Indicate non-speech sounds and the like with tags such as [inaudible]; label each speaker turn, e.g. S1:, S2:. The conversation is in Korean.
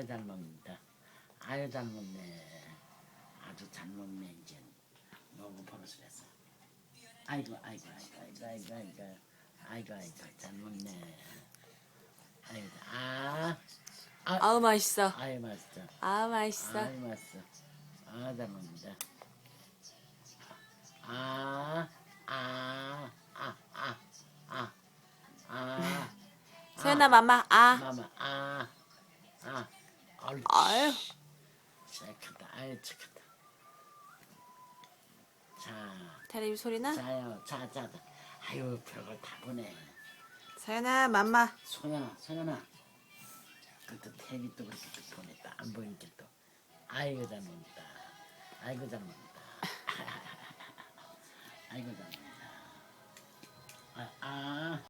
S1: 아유 잘 먹는다. 아유 잘 먹네. 아주 잘 먹네 이제. 너무 버릇이랬어. 아이고 아이고 아이고 아이고 아이고 아이고 아이고 잘 먹네. 아이고 아.
S2: 아, 아우 맛있어.
S1: 아유 맛있어.
S2: 아우 맛있어.
S1: 아유 맛있어. 아 잘 먹는다. 아, 아. 아. 아. 아. 아. 아.
S2: 세연아 맘마 아.
S1: 마마 아. 아. 얼
S2: 아유.
S1: 착하다, 아유 착하다. 자,
S2: 텔레비 소리나?
S1: 자요, 자, 자, 자. 아유 별걸 다 보네.
S2: 서연아 맘마.
S1: 소연아, 소연아. 그또 텔레비 또 그렇게 또 보네. 또안 보이니까 또. 아이고 잘 먹는다. 아이고 잘 먹는다. [laughs] 아이고 잘 먹는다.